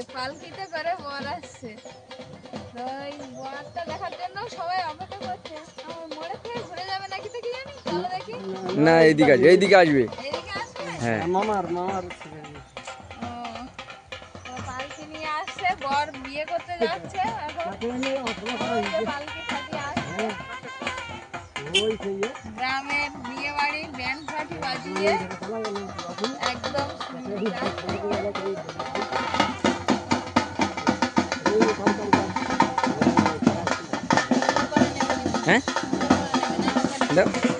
আসছে পালকিতে করে বর আসছে। তো বরটা দেখার জন্য সবাই অপেক্ষা করছে। আমার মোড়ে থেকে ঘুরে যাবে নাকি তো কি জানি? চলো দেখি। না এইদিকে আসবে এইদিকে আসবে। আসবে? হ্যাঁ। মামার মামার ছেলে। ও, তো পালকি নিয়ে আসছে বর বিয়ে করতে যাচ্ছে এখন। তাকে নিয়ে অথবা ওই যে পালকি সাজিয়ে আসছে। ওই সেই যে, গ্রামের বিয়ে বাড়ি ব্যান্ড পার্টি বাজিয়ে। একদম সুন্দর। এই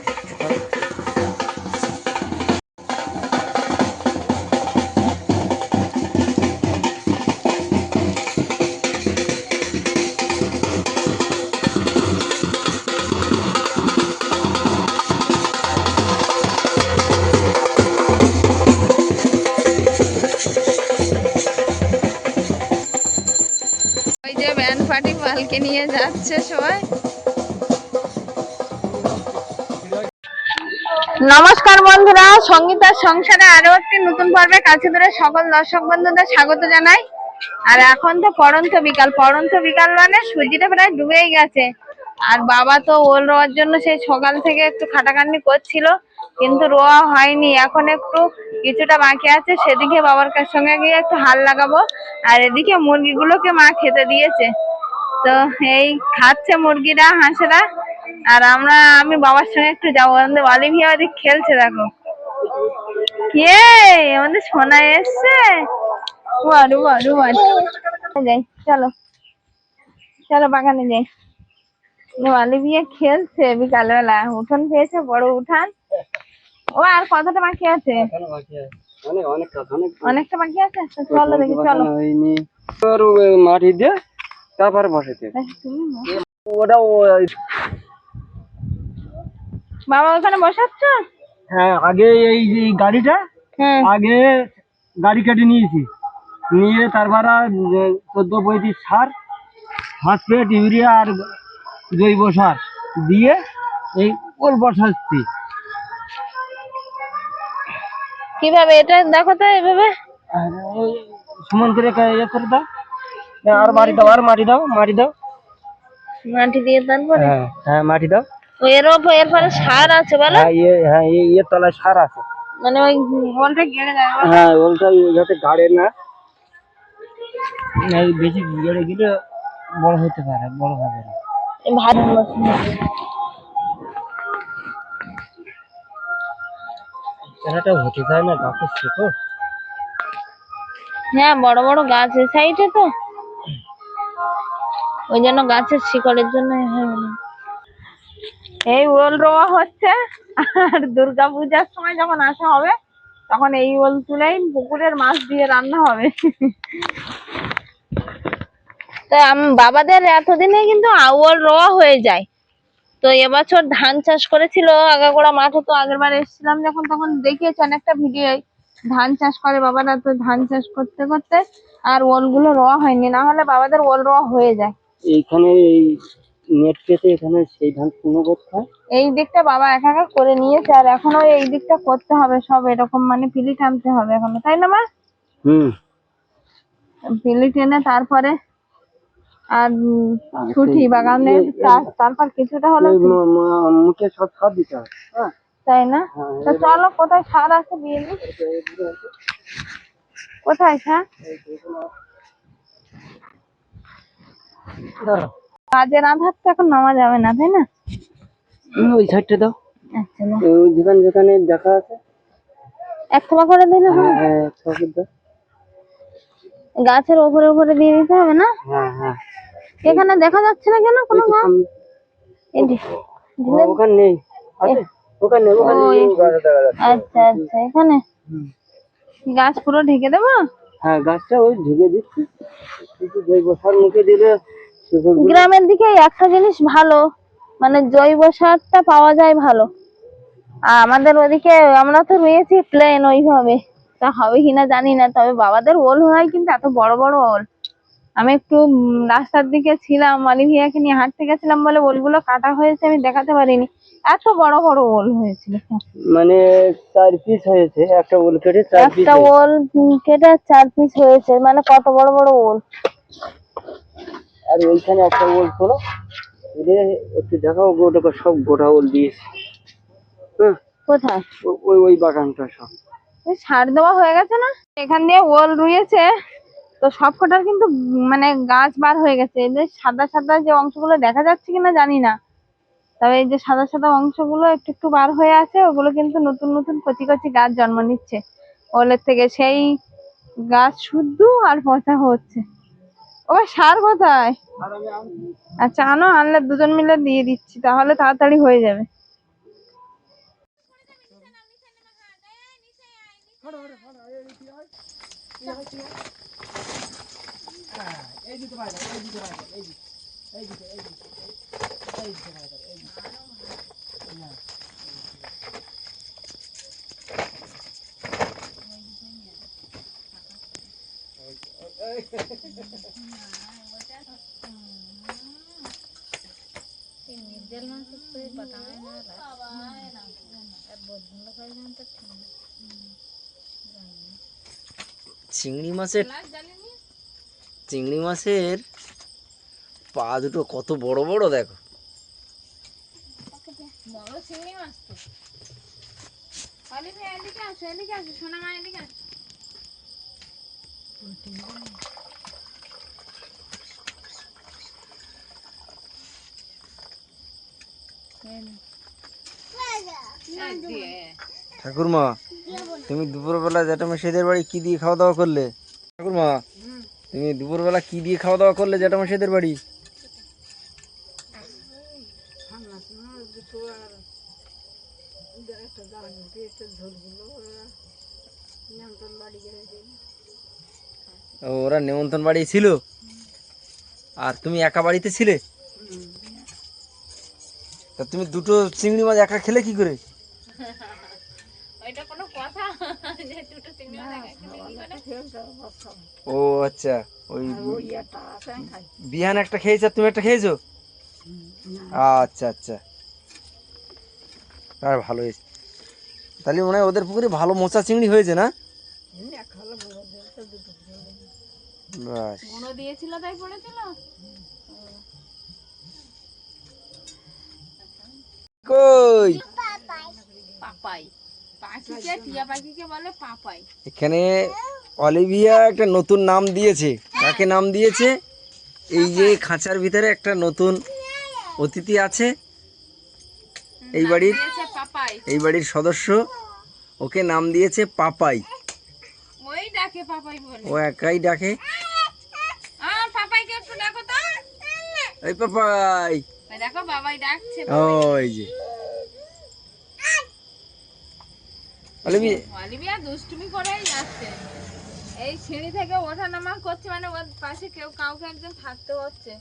নমস্কার বন্ধুরা সঙ্গীতার সংসারে আরও একটি নতুন পর্বে কাছে ধরে সকল দর্শক বন্ধুদের স্বাগত জানাই। আর এখন তো পড়ন্ত বিকাল পড়ন্ত বিকাল মানে সূর্যটা প্রায় ডুবেই গেছে। আর বাবা তো ওল রোয়ার জন্য সেই সকাল থেকে একটু খাটাখাটনি করছিল, কিন্তু রোয়া হয়নি। এখন একটু কিছুটা বাকি আছে, সেদিকে বাবার কাছ সঙ্গে গিয়ে একটু হাল লাগাবো। আর এদিকে মুরগিগুলোকে মা খেতে দিয়েছে। তো এই খাচ্ছে মুরগিরা হাঁসেরা। আর আমরা আমি বাবার সঙ্গে একটু যাব। আমাদের অলিভিয়া ওদিক খেলছে দেখো। কে আমাদের সোনা এসছে। যাই চলো। চলো বাগানে যাই। অলিভিয়া খেলছে বিকালবেলা। উঠোন পেয়েছে বড় উঠান। ও আর কতটা বাকি আছে? অনেকটা বাকি আছে? চলো দেখি চলো। মাটি দিয়ে তারপরে। ওটা বাবা ওখানে বসাচ্ছ? হ্যাঁ আগে এই যে গাড়িটা হ্যাঁ আগে গাড়ি কেটে নিয়েছি। নিয়ে তারপরে চোদ্দ পঁয়ত্রিশ সার ফসফেট ইউরিয়া আর জৈব সার দিয়ে এই ওল বসাচ্ছি। কীভাবে এটা দেখো তো এভাবে। সমান করে দাও আর মাটি দাও আর মাটি দাও মাটি দাও। মাটি দিয়ে তারপরে হ্যাঁ হ্যাঁ মাটি দাও। এর ওপর এরপরে সার আছে বলো? হ্যাঁ হ্যাঁ ইয়ের তলায় সার আছে। মানে ওই গেড়ে হ্যাঁ ওলটা যাতে গাড়ে না এই বেশি গেড়ে গেলে বড় হতে পারে বড় হবে না। এই ভাত হতে চায় না গাছের শিকড়। হ্যাঁ বড় বড় গাছ এই সাইডে তো। ওই জন্য গাছের শিকড়ের জন্য হয়ে। এই ওল রোয়া হচ্ছে আর দুর্গা পূজার সময় যখন আসা হবে তখন এই ওল তুলেই পুকুরের মাছ দিয়ে রান্না হবে। তা আম- বাবাদের এতদিনে কিন্তু আউল রোয়া হয়ে যায়। তো এবছর ধান চাষ করেছিল আগাগোড়া মাঠে তো আগের বার এসেছিলাম যখন তখন দেখিয়েছি অনেকটা ভিডিও। ধান চাষ করে বাবারা তো ধান চাষ করতে করতে আর ওলগুলো রোয়া হয়নি। না হলে বাবাদের ওল রোয়া হয়ে যায়। এইখানে এই নেট পেতে এখানে সেই ধান পুনঃ করতে হয়। এই দিকটা বাবা একা একা করে নিয়েছে আর এখনও এই দিকটা করতে হবে সব এরকম মানে পিলি টানতে হবে এখনও তাই না মা? হুম। পিলি টেনে তারপরে আর ছুটি বাগানের চাষ তারপর কিছুটা হলে মুখে সব সার দিতে হয় হ্যাঁ। তাই না? হ্যাঁ, তো চলো কোথায় সার আছে দিয়ে কোথায় সার? কাজের আধার তো এখন নামা যাবে না তাই না? ওই সাইডটা দাও। আচ্ছা ওই যেখানে যেখানে দেখা আছে। এক থাবা করে দিলে হ্যাঁ হ্যাঁ দাও। গাছের উপরে উপরে দিয়ে দিতে হবে না? হ্যাঁ হ্যাঁ। এখানে দেখা যাচ্ছে না কেন কোনো গাছ? ওখানে নেই। ওখানে। আচ্ছা আচ্ছা এখানে? গাছ পুরো ঢেকে দেবো? হ্যাঁ গাছটা ওই ঢেকে দিচ্ছি। কিছু জৈব সার মুখে দিলে গ্রামের দিকে একটা জিনিস ভালো মানে জৈব সারটা পাওয়া যায় ভালো। আর আমাদের ওদিকে আমরা তো রয়েছি প্লেন ওইভাবে। তা হবে কিনা জানি না তবে বাবাদের ওল হয় কিন্তু এত বড় বড় ওল। আমি একটু রাস্তার দিকে ছিলাম অলিভিয়াকে নিয়ে হাঁটতে গেছিলাম বলে ওলগুলো কাটা হয়েছে আমি দেখাতে পারিনি। এত বড় বড় ওল হয়েছিল। মানে চার পিস হয়েছে একটা উল কেটে চার পিস একটা ওল কেটে চার পিস হয়েছে মানে কত বড় বড় ওল। আর ওইখানে একটা উল ছিল। এটা একটু দেখাও গোটা সব গোটা ওল দিয়েছে। হ্যাঁ? কোথায়? ওই ওই বাগানটা সব। ওই সার দেওয়া হয়ে গেছে না? এখান দিয়ে ওল রুয়েছে তো সব কটার কিন্তু মানে গাছ বার হয়ে গেছে। এই যে সাদা সাদা যে অংশগুলো দেখা যাচ্ছে কিনা জানি না। তবে এই যে সাদা সাদা অংশগুলো একটু একটু বার হয়ে আছে ওগুলো কিন্তু নতুন নতুন কচি কচি গাছ জন্ম নিচ্ছে। ওলের থেকে সেই গাছ শুদ্ধ আর পচা হচ্ছে। ও সার কোথায়? আচ্ছা আনো আনলে দুজন মিলে দিয়ে দিচ্ছি তাহলে তাড়াতাড়ি হয়ে যাবে। চিংড়ি মাছের চিংড়ি মাছের পা দুটো কত বড় বড় দেখো। বড় চিংড়ি মাছ তো। এদিকে আসো এদিকে আসো সোনা মা এদিকে আসো। ঠাকুরমা তুমি দুপুরবেলা জ্যাঠা সেদের বাড়ি কি দিয়ে খাওয়া দাওয়া করলে? ঠাকুরমা তুমি দুপুরবেলা কি দিয়ে খাওয়া দাওয়া করলে জ্যাঠা সেদের বাড়ি? ওরা বাড়ি ছিল। আর তুমি একা বাড়িতে ছিলে? তা তুমি দুটো চিংড়ি মাছ একা খেলে কি করে? ও আচ্ছা ওই বিহান একটা খেয়েছে আর তুমি একটা খেয়েছো? আচ্ছা আচ্ছা। আর ভালো হয়েছে। তাহলে মনে হয় ওদের পুকুরে ভালো মোচা চিংড়ি হয়েছে না? বাস গুঁড়ো দিয়েছিল তাই পড়েছিল? কই? পাপাই। পাখিকে টিয়া পাখিকে বলে পাপাই। এখানে অলিভিয়া একটা নতুন নাম দিয়েছে। কাকে নাম দিয়েছে? এই যে খাঁচার ভিতরে একটা নতুন অতিথি আছে। এই বাড়ির এই বাড়ির সদস্য। ওকে নাম দিয়েছে পাপাই। ডাকে পাপাই বলে। ও একাই ডাকে? পাপাইকে একটু ডাকো তো। এই পাপাই। দেখো বাবাই ডাকছে ওই যে। অলিভি দুষ্টুমি করেই যাচ্ছে। এই সিঁড়ি থেকে ওঠা নামা করছে মানে ওর পাশে কেউ কাউকে একজন থাকতে হচ্ছে।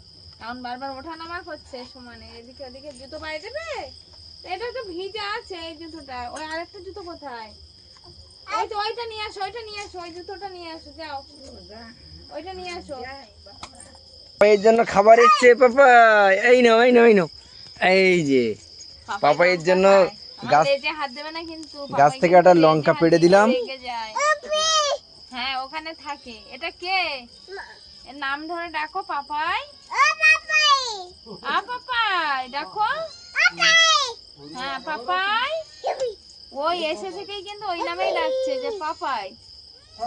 এখন বারবার ওঠা নামা করছে সমানে। এদিকে ওদিকে জুতো পায়ে দেবে? এটা তো ভিজে আছে এই জুতোটা। ওই আরেকটা জুতো কোথায়? ওই তো ওইটা নিয়ে আসো ওইটা নিয়ে আসো ওই জুতোটা নিয়ে আসো যাও। ওইটা নিয়ে আসো। জন্য খাবার এসছে এই নাও এই নাও এই নাও। এই যে পাপাইয়ের জন্য গাছ হাত দেবে না কিন্তু গাছ থেকে একটা লঙ্কা পেড়ে দিলাম। হ্যাঁ ওখানে থাকে। এটা কে? এর নাম ধরে ডাকো পাপাই। আ পাপাই। ডাকো। হ্যাঁ পাপাই। ওই এসে থেকেই কিন্তু ওই নামেই ডাকছে যে পাপাই।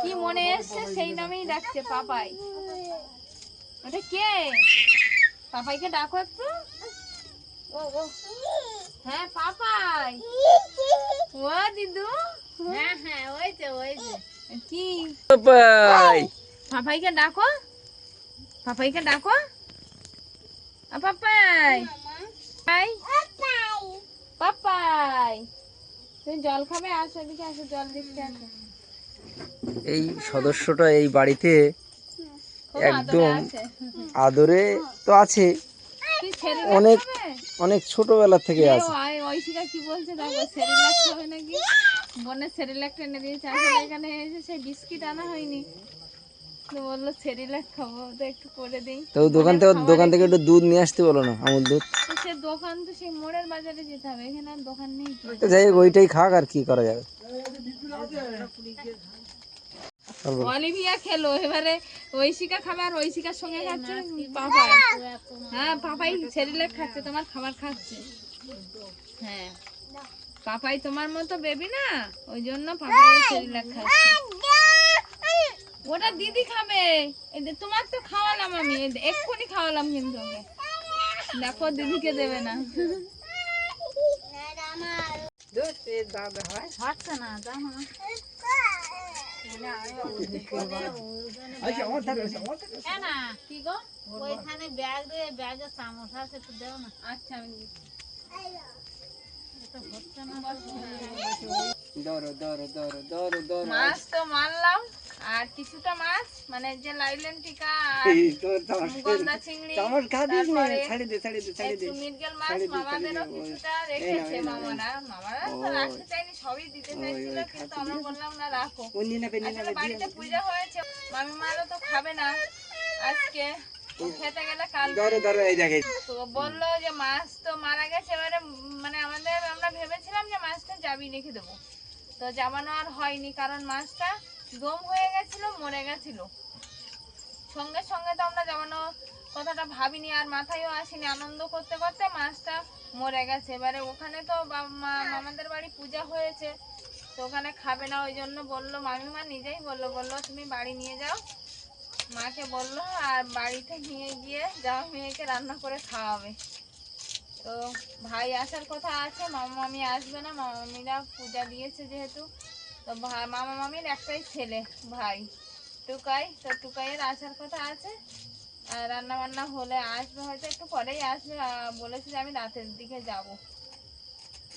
কি মনে এসছে সেই নামেই ডাকছে পাপাই। ওটা কে? পাপাইকে ডাকো একটু। ও ও হ্যাঁ পাপাই। ও দিদু। হ্যাঁ হ্যাঁ ওই যে ওই যে কি? পাপাই। পাপাইকে ডাকো। পাপাইকে ডাকো। আ পাপাই। পাই পাপাই। তুমি জল খাবে? আসো এদিকে আসো জল দিতে আসো। এই সদস্যটা এই বাড়িতে একদম আদরে তো আছে। অনেক অনেক ছোটবেলা থেকে আছে। আয় ছেড়ে ঐশিকা কি বলছে দেখো সেরিলাক খাবে নাকি? বোনের সেরিলাকটা এনে দিয়েছে। আসলে এখানে এসে সেই বিস্কিট আনা হয়নি। বলল সেরিলাক খাব তো একটু করে দিই। তো দোকান থেকে দোকান থেকে একটু দুধ নিয়ে আসতে বলো না আমুল দুধ। সে দোকান তো সেই মোড়ের বাজারে যেতে হবে এখানে আর দোকান নেই তো। তো যাই ওইটাই খাক আর কি করা যাবে। অলিভিয়া খেলো এবারে ঐশিকা খাবে আর ঐশিকার সঙ্গে খাচ্ছে পাপাই। হ্যাঁ পাপাই সেরিলাক খাচ্ছে তোমার খাবার খাচ্ছে। হ্যাঁ। পাপাই তোমার মতো বেবি না ওই জন্য পাপাই সেরিলাক খাচ্ছে। ওটা দিদি খাবে। তোমার তো খাওয়ালাম আমি। এক্ষুনি খাওয়ালাম কিন্তু ওকে দেখো দিদিকে দেবে না। আচ্ছা আমি মাছ তো মারলাম আর কিছুটা মাছ মানে যে লাইলেন টিকা গলদা চিংড়ি তারপরে মিরগেল মাছ মামাদেরও কিছুটা রেখেছে মামারা। মামারা তো রাখতে চাইনি সবই দিতে চাইছিল কিন্তু আমরা বললাম না রাখো। আসলে বাড়িতে পূজা হয়েছে তো খাবে না। আজকে খেতে গেলে কাল ধরো ধরো এই দেখে। তো বলল যে মাছ তো মারা গেছে। এবারে মানে আমাদের আমরা ভেবেছিলাম যে মাছটা যাবি রেখে দেবো। তো জামানো আর হয়নি কারণ মাছটা দম হয়ে গেছিল, মরে গেছিল। সঙ্গে সঙ্গে তো আমরা জামানো কথাটা ভাবিনি, আর মাথায়ও আসেনি, আনন্দ করতে করতে মাছটা মরে গেছে। এবারে ওখানে তো মামাদের বাড়ি পূজা হয়েছে, তো ওখানে খাবে না, ওই জন্য বলল, মামিমা নিজেই বলল বলল, তুমি বাড়ি নিয়ে যাও। মাকে বলল, আর বাড়িতে নিয়ে গিয়ে যাও, মেয়েকে রান্না করে খাওয়াবে। তো ভাই, আসার কথা আছে মামা মামি আসবে না মামা মামিরা পূজা দিয়েছে যেহেতু। তো ভা- মামা মামির একটাই ছেলে, ভাই। টুকাই, তো টুকাইয়ের আসার কথা আছে। রান্না বান্না হলে আসবে, হয়তো একটু পরেই আসবে। বলেছে যে আমি রাতের দিকে যাব।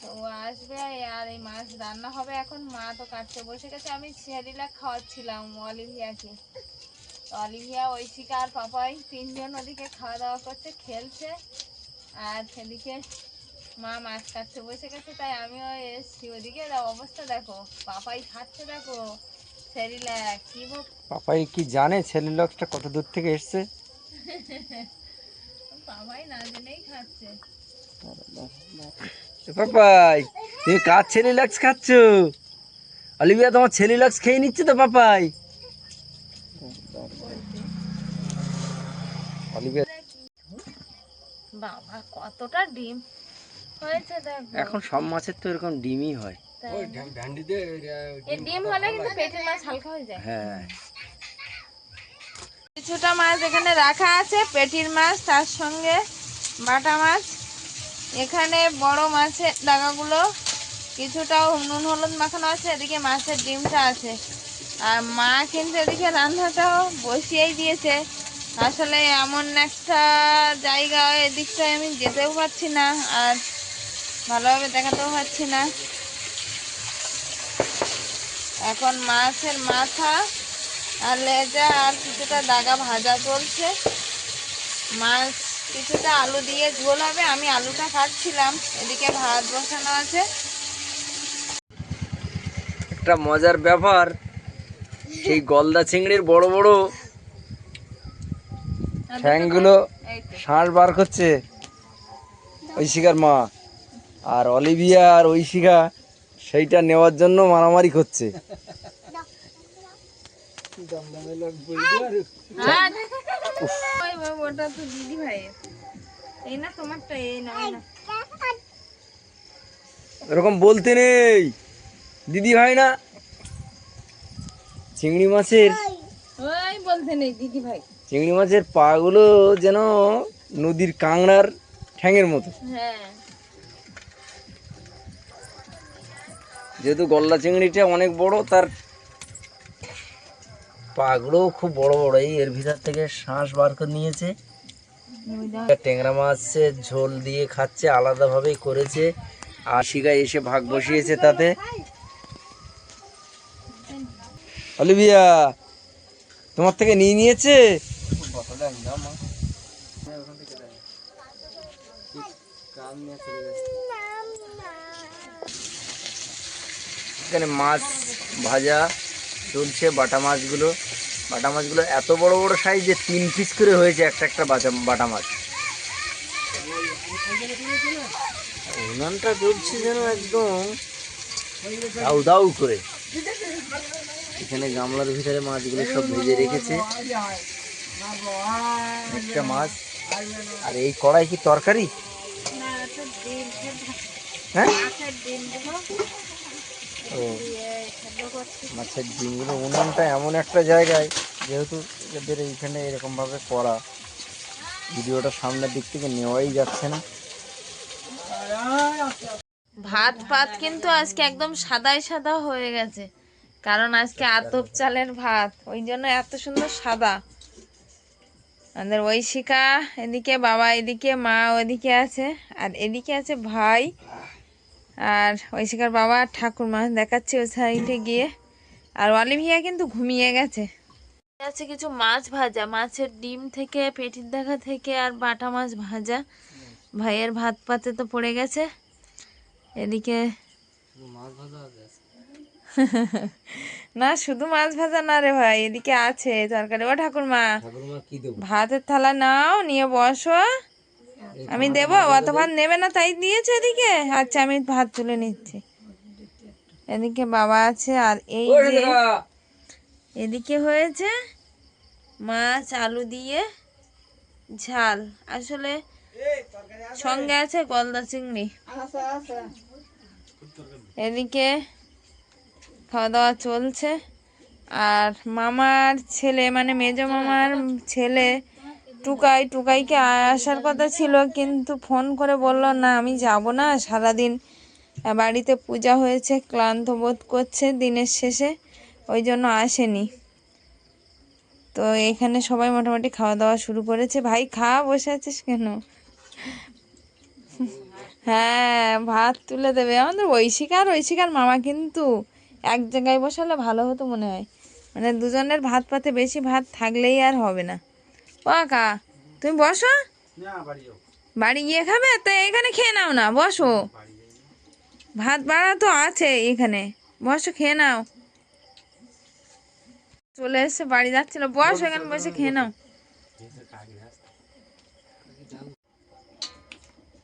তো আসবে, আর এই মাছ রান্না হবে এখন। মা তো কাটতে বসে গেছে। আমি সেরিলাক খাওয়াচ্ছিলাম অলিভিয়াকে। অলিভিয়া, ঐশিকা আর পাপাই তিনজন ওদিকে খাওয়া দাওয়া করছে, খেলছে। আর সেদিকে মা মাছ কাটতে বসে গেছে তাই আমিও এসছি। ওদিকে দাও অবস্থা দেখো পাপাই খাচ্ছে দেখো সেরিলাক কি পাপাই কি জানে ছেলের লোকটা কত দূর থেকে এসছে? পাপাই না জেনেই খাচ্ছে। পাপাই তুমি কার খাচ্ছ? অলিভিয়া তোমার খেয়ে নিচ্ছে তো পাপাই। অলিভিয়া বাবা কতটা ডিম। এখন সব মাছের তো এরকম ডিমই হয়। ডিম হলে কিন্তু পেটের মাছ হালকা হয়ে যায়। হ্যাঁ। কিছুটা মাছ এখানে রাখা আছে পেটির মাছ তার সঙ্গে বাটা মাছ। এখানে বড় মাছের ডাগাগুলো কিছুটা নুন হলুদ মাখানো আছে এদিকে মাছের ডিমটা আছে। আর মা কিন্তু এদিকে রান্নাটাও বসিয়েই দিয়েছে। আসলে এমন একটা জায়গা এদিকটায় আমি যেতেও পারছি না আর ভালোভাবে দেখাতেও পাচ্ছি না। এখন মাছের মাথা আর লেজা আর কিছুটা দাগা ভাজা চলছে। মাছ কিছুটা আলু দিয়ে ঝোল হবে আমি আলুটা কাটছিলাম এদিকে ভাত বসানো আছে। একটা মজার ব্যাপার সেই গলদা চিংড়ির বড় বড় ঠ্যাংগুলো এই তো। শ্বাস বার করছে। ঐশিকার মা। আর অলিভিয়া আর ঐশিকা সেইটা নেওয়ার জন্য মারামারি করছে। এরকম বলতে নেই। দিদি ভাই না? চিংড়ি মাছের বলতে নেই দিদি ভাই চিংড়ি মাছের পাগুলো যেন নদীর কাংড়ার ঠ্যাঙের মতো। হ্যাঁ। যেহেতু গলদা চিংড়িটা অনেক বড়, তার পাগুলোও খুব বড় বড়। এই এর ভিতর থেকে শ্বাস বার করে নিয়েছে। ট্যাংরা মাছের ঝোল দিয়ে খাচ্ছে, আলাদাভাবেই করেছে। আর এসে ভাগ বসিয়েছে তাতে। অলিভিয়া, তোমার থেকে নিয়ে নিয়েছে? এখানে মাছ ভাজা চলছে বাটা মাছগুলো। বাটা মাছগুলো এত বড় বড় সাইজ তিন পিস করে হয়েছে একটা একটা বাটা বাটা মাছ। উনানটা চলছে যেন একদম দাউ দাউ করে। এখানে গামলার ভিতরে মাছগুলো সব ভেজে রেখেছে। একটা মাছ। আর এই কড়াই কি তরকারি? হ্যাঁ? মাছের ডিমগুলো উনুনটা এমন একটা জায়গায়, যেহেতু এদের এইখানে এরকমভাবে করা। ভিডিওটা সামনের দিক থেকে নেওয়াই যাচ্ছে না। ভাত ভাত কিন্তু আজকে একদম সাদাই সাদা হয়ে গেছে। কারণ আজকে আতপ চালের ভাত, ওই জন্য এত সুন্দর সাদা। আমাদের ঐশিকা, এদিকে বাবা, এদিকে মা, ওদিকে আছে, আর এদিকে আছে ভাই। আর ঐশিকার বাবা আর ঠাকুরমা দেখাচ্ছে ওই সাইডে গিয়ে। আর অলিভিয়া কিন্তু ঘুমিয়ে গেছে। আছে কিছু মাছ ভাজা মাছের ডিম থেকে পেটির দেখা থেকে আর বাটা মাছ ভাজা। ভাইয়ের ভাত পাতে তো পড়ে গেছে। এদিকে না শুধু মাছ ভাজা না রে ভাই এদিকে আছে তরকারি। ও ঠাকুরমা ঠাকুরমা কি দেবো? ভাতের থালা নাও নিয়ে বসো। আমি দেবো? অত ভাত নেবে না তাই দিয়েছে এদিকে? আচ্ছা আমি ভাত তুলে নিচ্ছি। এদিকে বাবা আছে আর এই যে এদিকে হয়েছে মাছ আলু দিয়ে ঝাল। আসলে সঙ্গে আছে গলদা চিংড়ি। এদিকে খাওয়া দাওয়া চলছে। আর মামার ছেলে মানে মেজ মামার ছেলে টুকাই, টুকাইকে আসার কথা ছিল, কিন্তু ফোন করে বলল, না, আমি যাব না। সারাদিন বাড়িতে পূজা হয়েছে, ক্লান্ত বোধ করছে দিনের শেষে, ওই জন্য আসেনি। তো এখানে সবাই মোটামুটি খাওয়া দাওয়া শুরু করেছে। ভাই, খা, বসে আছিস কেন? হ্যাঁ ভাত তুলে দেবে। আমাদের ঐশিকার ঐশিকার মামা কিন্তু এক জায়গায় বসালে ভালো হতো মনে হয়। মানে দুজনের ভাত পাতে বেশি ভাত থাকলেই আর হবে না। ও কা তুমি বসো। বাড়ি গিয়ে খাবে? তো এখানে খেয়ে নাও না বসো। ভাত বাড়া তো আছে এখানে বসো খেয়ে নাও। চলে এসছে বাড়ি যাচ্ছিল বসো এখানে বসে খেয়ে নাও।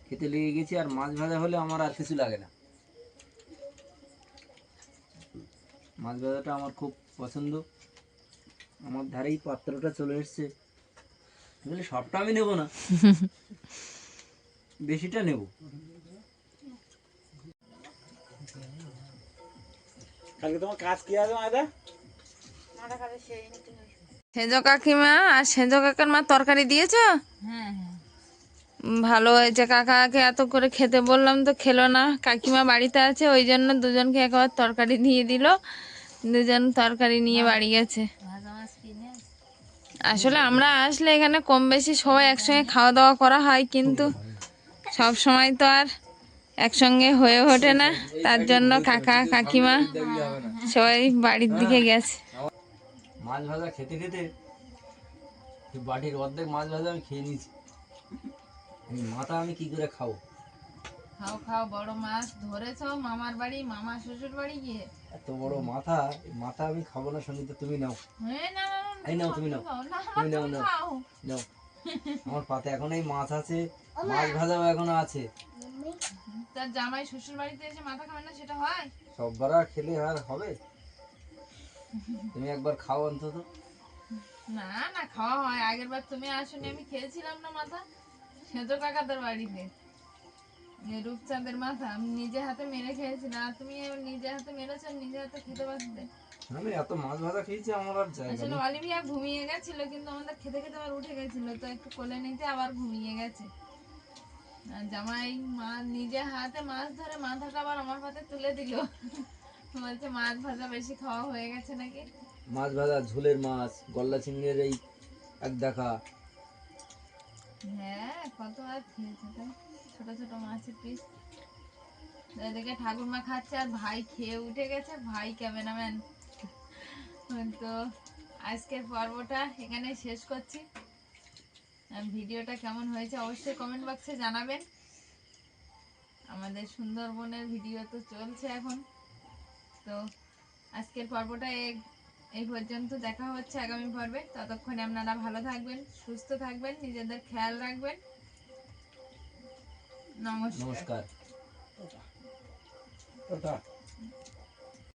খেতে লেগে গেছি আর মাছ ভাজা হলে আমার আর কিছু লাগে না। মাছ ভাজাটা আমার খুব পছন্দ। আমার ধারেই পাত্রটা চলে এসছে। বলে সবটা আমি নেব না। বেশিটা নেব। সেজ কাকিমা আর সেজ কাকার মা তরকারি দিয়েছ? হ্যাঁ হ্যাঁ। ভালো হয়েছে। কাকাকে এত করে খেতে বললাম তো খেলো না। কাকিমা বাড়িতে আছে ওই জন্য দুজনকে একবার তরকারি দিয়ে দিল। দুজন তরকারি নিয়ে বাড়ি গেছে। আসলে আমরা আসলে এখানে কম বেশি সবাই একসঙ্গে খাওয়া দাওয়া করা হয় কিন্তু সব সময় তো আর একসঙ্গে হয়ে ওঠে না। তার জন্য কাকা কাকিমা সবাই বাড়ির দিকে গেছে। মাছ ভাজা খেতে খেতে বাটির অর্ধেক মাছ ভাজা আমি খেয়ে নিয়েছি। মাথা আমি কি করে খাব? খাও খাও বড় মাছ ধরেছো মামার বাড়ি মামা শ্বশুর বাড়ি গিয়ে এত বড় মাথা মাথা আমি খাব না সংগীত তুমি নাও। হ্যাঁ না না, না, এই নাও তুমি নাও। তুমি নাও নাও। নাও। আমার পাতে এখন এই মাছ আছে মাছ ভাজাও এখনও আছে। তার জামাই শ্বশুর বাড়িতে এসে মাথা খাবে না সেটা হয়? সববার আর খেলে আর হবে? তুমি একবার খাও অন্তত। না না খাওয়া হয়। আগের বার তুমি আসনি আমি খেয়েছিলাম না মাথা। সেতো কাকাদের বাড়িতে। এ রূপচাঁদের মাথা আমি নিজে হাতে মেরে খেয়েছিলাম আর তুমি নিজে হাতে মেরেছো নিজে হাতে খেতে পারতে। আমি এত মাছ ভাজা খেয়েছি আমার আর জায়গা আসলে অলিভিয়া ঘুমিয়ে গেছিল কিন্তু আমাদের খেতে খেতে আবার উঠে গেছিল তো একটু কোলে নিতে আবার ঘুমিয়ে গেছে। জামাই মা নিজে হাতে মাছ ধরে মাথাটা আবার আমার পাতে তুলে দিল। বলছে মাছ ভাজা বেশি খাওয়া হয়ে গেছে নাকি? মাছ ভাজা ঝোলের মাছ গল্লা চিংড়ির এই এক দেখা হ্যাঁ কত আর খেয়েছে তো? ছোট ছোট মাছের পিস এদিকে ঠাকুরমা খাচ্ছে আর ভাই খেয়ে উঠে গেছে। ভাই ক্যামেরাম্যান তো আজকের পর্বটা এখানে শেষ করছি। ভিডিওটা কেমন হয়েছে অবশ্যই কমেন্ট বক্সে জানাবেন। আমাদের সুন্দরবনের ভিডিও তো চলছে এখন। তো আজকের পর্বটা এই পর্যন্ত দেখা হচ্ছে আগামী পর্বে। ততক্ষণে আপনারা ভালো থাকবেন সুস্থ থাকবেন নিজেদের খেয়াল রাখবেন। নমস্কার। নমস্কার।